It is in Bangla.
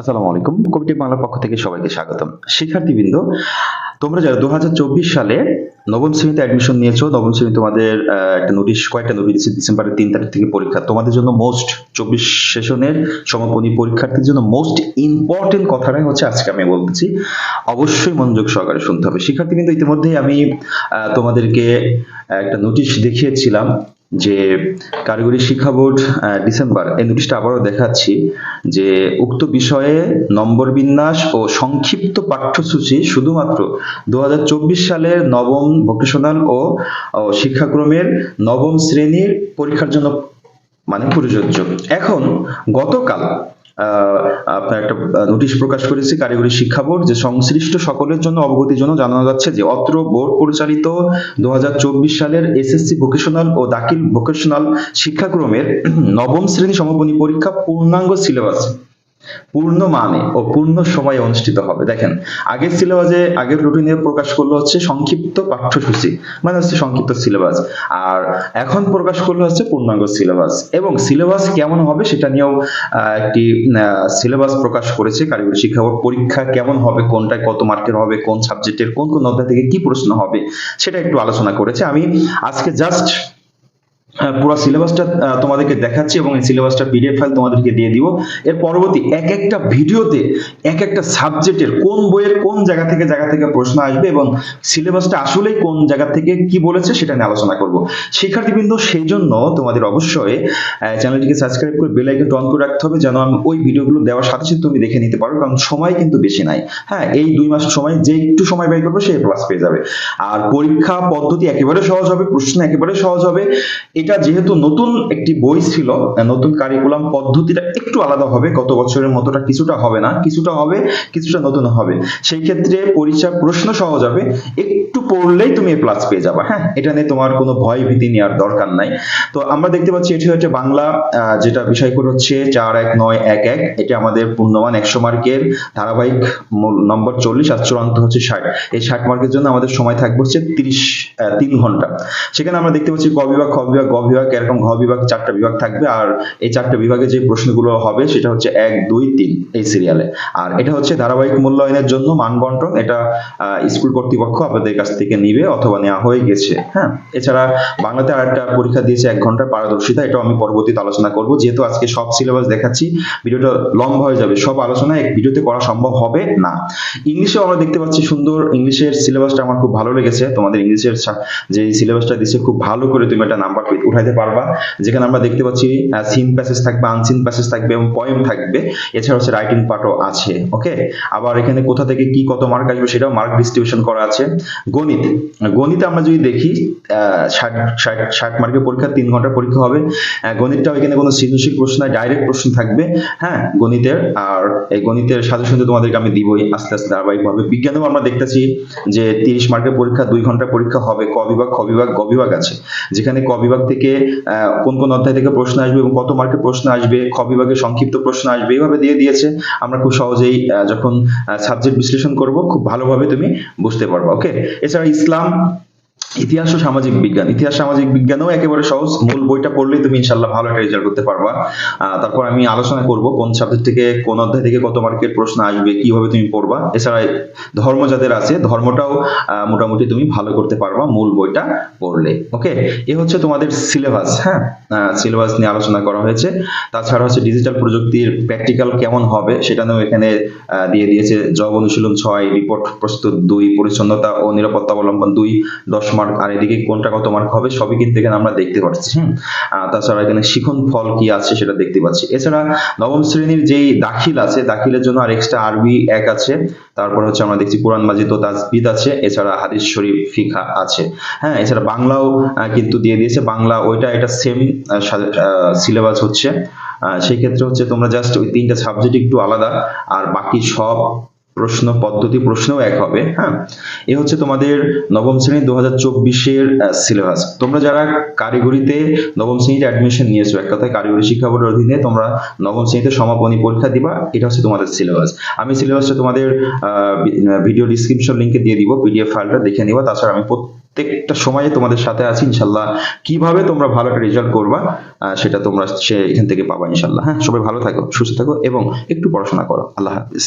আসসালামু আলাইকুম। কবিটি বাংলার পক্ষ থেকে সবাইকে স্বাগতম। শিক্ষার্থীবৃন্দ, তোমরা যারা দু সালে নবম শ্রেণীতে অ্যাডমিশন নিয়েছো, নবম শ্রেণি তোমাদের একটা নোটিশ কয়েকটা নোটিশ দিচ্ছে ডিসেম্বরের তিন তারিখ থেকে পরীক্ষা। তোমাদের জন্য মোস্ট চব্বিশ সেশনের সমাপনী পরীক্ষার্থীর জন্য মোস্ট ইম্পর্টেন্ট কথাটাই হচ্ছে আজকে আমি বলতেছি, অবশ্যই মনোযোগ সহকারে শুনতে হবে। শিক্ষার্থীবৃন্দ, ইতিমধ্যেই আমি তোমাদেরকে একটা নোটিশ দেখিয়েছিলাম। যে কারিগরি শিক্ষা বোর্ড ডিসেম্বর, এই নোটিশটা আবারও দেখাচ্ছি যে উক্ত বিষয়ে নম্বর বিন্যাস ও সংক্ষিপ্ত পাঠ্যসূচি শুধুমাত্র দু হাজার চব্বিশ সালের নবম ভোকেশনাল ও শিক্ষাক্রমের নবম শ্রেণির পরীক্ষার জন্য মানে প্রযোজ্য। এখন গতকাল আপনার একটা নোটিশ প্রকাশ করেছে, কারিগরি শিক্ষা বোর্ড, যে সংশ্লিষ্ট সকলের জন্য অবগতির জন্য জানানো যাচ্ছে যে অত্র বোর্ড পরিচালিত দু হাজার চব্বিশ সালের এসএসসি ভোকেশনাল ও দাখিল ভোকেশনাল শিক্ষাক্রমের নবম শ্রেণি সমাপনী পরীক্ষা পূর্ণাঙ্গ সিলেবাস। পূর্ণ মানে ও পূর্ণ সময়ে অনুষ্ঠিত হবে। দেখেন, আগের সিলেবাসে আগের রুটিনে প্রকাশ করল হচ্ছে সংক্ষিপ্ত পাঠ্যসূচি মানে হচ্ছে সংক্ষিপ্ত সিলেবাস আর এখন প্রকাশ করল হচ্ছে পূর্ণাঙ্গ সিলেবাস এবং সিলেবাস কেমন হবে সেটা নিয়েও একটি সিলেবাস প্রকাশ করেছে কারিগরি শিক্ষা বোর্ড। পরীক্ষা কেমন হবে, কোনটায় কত মার্কের হবে, কোন সাবজেক্টের কোন কোন অধ্যায় থেকে কি প্রশ্ন হবে, সেটা একটু আলোচনা করেছে। আমি আজকে জাস্ট পুরো সিলেবাসটা তোমাদেরকে দেখাচ্ছি এবং এই সিলেবাসটা পিডিএফ ফাইল তোমাদেরকে দিয়ে দিব। এর পরবর্তী এক একটা ভিডিওতে এক একটা সাবজেক্টের কোন বইয়ের কোন জায়গা থেকে জায়গা থেকে প্রশ্ন আসবে এবং সিলেবাসটা আসলেই কোন জায়গা থেকে কি বলেছে সেটা নিয়ে আলোচনা করব। শিক্ষার্থীবৃন্দ, সেই জন্য তোমাদের অবশ্যই চ্যানেলটিকে সাবস্ক্রাইব করে বেল আইকনটা অন করে রাখতে হবে যেন আমি ওই ভিডিওগুলো দেওয়ার সাথে সাথে তুমি দেখে নিতে পারো, কারণ সময় কিন্তু বেশি নাই। হ্যাঁ এই দুই মাস সময়, যে একটু সময় ব্যয় করবে সে প্লাস পেয়ে যাবে। আর পরীক্ষা পদ্ধতি একেবারে সহজ হবে, প্রশ্ন একেবারে সহজ হবে। এটা যেহেতু নতুন একটি বই ছিল নতুন কারিকুলাম পদ্ধতিটা একটু আলাদা হবে গত বছরের মতোটা কিছুটা হবে না, কিছুটা হবে, কিছুটা নতুন হবে। সেই ক্ষেত্রে পরীক্ষার প্রশ্ন সহজ হবে একটু পড়লেই তুমি এ প্লাস পেয়ে যাবে। হ্যাঁ এটা নিয়ে তোমার কোনো ভয় ভীতি নেওয়ার দরকার নাই। তো আমরা দেখতে পাচ্ছি এটি হচ্ছে বাংলা যেটা বিষয় করে হচ্ছে চার এক নয় এক এক। এটা আমাদের পূর্ণমান একশো মার্কের ধারাবাহিক নম্বর চল্লিশ, আর চূড়ান্ত হচ্ছে ষাট। এই ষাট মার্কের জন্য আমাদের সময় থাকবে হচ্ছে তিরিশ তিন ঘণ্টা। সেখানে আমরা দেখতে পাচ্ছি ক বিভাগ, খ বিভাগ বিভাগ এরকম ঘ বিভাগ, চারটা বিভাগ থাকবে। আর এই চারটা বিভাগে যে প্রশ্নগুলো হবে, সেটা হচ্ছে এক, দুই, তিন এই সিরিয়ালে আর এটা হচ্ছে ধারাবাহিক মূল্যায়নের জন্য মান বন্টন এটা স্কুল কর্তৃপক্ষ আপনাদের কাছ থেকে নিবে অথবা নেওয়া হয়ে গেছে। হ্যাঁ? এছাড়া বাংলাতে আর একটা পরীক্ষা দিয়েছে এক ঘণ্টার পারদর্শিতা। এটাও আমি পরবর্তীতে আলোচনা করব। যেহেতু আজকে সব সিলেবাস দেখাচ্ছি, ভিডিওটা লম্বা হয়ে যাবে। সব আলোচনা এক ভিডিওতে করা সম্ভব হবে না। ইংলিশে আমরা দেখতে পাচ্ছি সুন্দর ইংলিশের সিলেবাসটা আমার খুব ভালো লেগেছে। তোমাদের ইংলিশের যে সিলেবাসটা দিচ্ছে খুব ভালো করে তুমি একটা নাম্বার উঠাইতে পারবা। যেখানে আমরা দেখতে পাচ্ছি সিন প্যাসেজ থাকবে আনসিন প্যাসেজ থাকবে এবং পয়েম থাকবে। এছাড়া হচ্ছে রাইটিং পার্টও আছে ওকে আবার এখানে কোথা থেকে কি কত মার্ক আসবে সেটাও মার্ক ডিস্ট্রিবিউশন করা আছে। গণিত, গণিতে আমরা যদি দেখি ষাট মার্কের পরীক্ষা, তিন ঘণ্টার পরীক্ষা হবে। গণিতটাও এখানে কোনো সৃজনশীল প্রশ্ন ডাইরেক্ট প্রশ্ন থাকবে। হ্যাঁ গণিতের, আর এই গণিতের সাজেশন তো তোমাদেরকে আমি দিবই আস্তে আস্তে ধারাবাহিকভাবে। বিজ্ঞানেও আমরা দেখতেছি যে তিরিশ মার্কের পরীক্ষা, দুই ঘণ্টার পরীক্ষা হবে, ক বিভাগ, খ বিভাগ, গ বিভাগ আছে। যেখানে ক বিভাগ থেকে কোন কোন অধ্যায় থেকে প্রশ্ন আসবে এবং কত মার্কের প্রশ্ন আসবে, খ বিভাগে সংক্ষিপ্ত প্রশ্ন আসবে এইভাবে দিয়ে দিয়েছে। আমরা খুব সহজেই যখন সাবজেক্ট বিশ্লেষণ করব, খুব ভালোভাবে তুমি বুঝতে পারবে ওকে এছাড়া ইসলাম ইতিহাস ও সামাজিক বিজ্ঞান। ইতিহাস, সামাজিক বিজ্ঞানও একেবারে সহজ। মূল বইটা পড়লেই তুমি ইনশাল্লাহ ভালো একটা রেজাল্ট করতে পারবা। তারপর আমি আলোচনা করব কোন সাবজেক্ট থেকে কোন অধ্যায় থেকে কত মার্কের প্রশ্ন আসবে, কীভাবে তুমি পড়বা। এছাড়া ধর্ম যাদের আছে, ধর্মটাও মোটামুটি তুমি ভালো করতে পারবা মূল বইটা পড়লে। ওকে এ হচ্ছে তোমাদের সিলেবাস হ্যাঁ? সিলেবাস নিয়ে আলোচনা করা হয়েছে। তাছাড়া হচ্ছে ডিজিটাল প্রযুক্তির প্র্যাকটিক্যাল কেমন হবে সেটা নিয়েও এখানে দিয়ে দিয়েছে। জব অনুশীলন ছয় রিপোর্ট প্রস্তুত দুই, পরিচ্ছন্নতা ও নিরাপত্তা অবলম্বন দুই, দশ মার্ক আর এদিকে কোনটা কত মার্ক হবে, সবই কিন্তু এখানে আমরা দেখতে পাচ্ছি, হুম? তাছাড়া এখানে শিখন ফল কি আছে সেটা দেখতে পাচ্ছি। এছাড়া নবম শ্রেণির যেই দাখিল আছে, দাখিলের জন্য আর এক্সট্রা আরবি এক আছে। তারপর হচ্ছে আমরা দেখছি কোরআন মাজিদ ও তাজবিদ আছে, এছাড়া হাদিস শরীফ ফিখা আছে হ্যাঁ? এছাড়া বাংলাও কিন্তু দিয়ে দিয়েছে, বাংলা ওইটা, এটা সেম সিলেবাস হচ্ছে। সেই ক্ষেত্রে হচ্ছে তোমরা জাস্ট ওই তিনটা সাবজেক্ট একটু আলাদা, আর বাকি সব প্রশ্ন, পদ্ধতি, প্রশ্নও এক হবে হ্যাঁ? এ হচ্ছে তোমাদের নবম শ্রেণি দু হাজার চব্বিশের সিলেবাস তোমরা যারা কারিগরিতে নবম শ্রেণীতে অ্যাডমিশন নিয়েছো, এক কথায় কারিগরি শিক্ষা বোর্ডের অধীনে তোমরা নবম শ্রেণীতে সমাপনী পরীক্ষা দিবা, এটা হচ্ছে তোমাদের সিলেবাস আমি সিলেবাসটা তোমাদের ভিডিও ডিসক্রিপশন লিঙ্কে দিয়ে দিব পিডিএফ ফাইলটা দেখে নিবা, তাছাড়া আমি প্রত্যেকটা সময়ে তোমাদের সাথে আছি, ইনশাল্লাহ। কীভাবে তোমরা ভালো একটা রেজাল্ট করবা সেটা তোমরা সে, এখান থেকে পাবা, ইনশাল্লাহ হ্যাঁ? সবাই ভালো থাকো, সুস্থ থাকো, এবং একটু পড়াশোনা করো। আল্লাহ হাফিজ।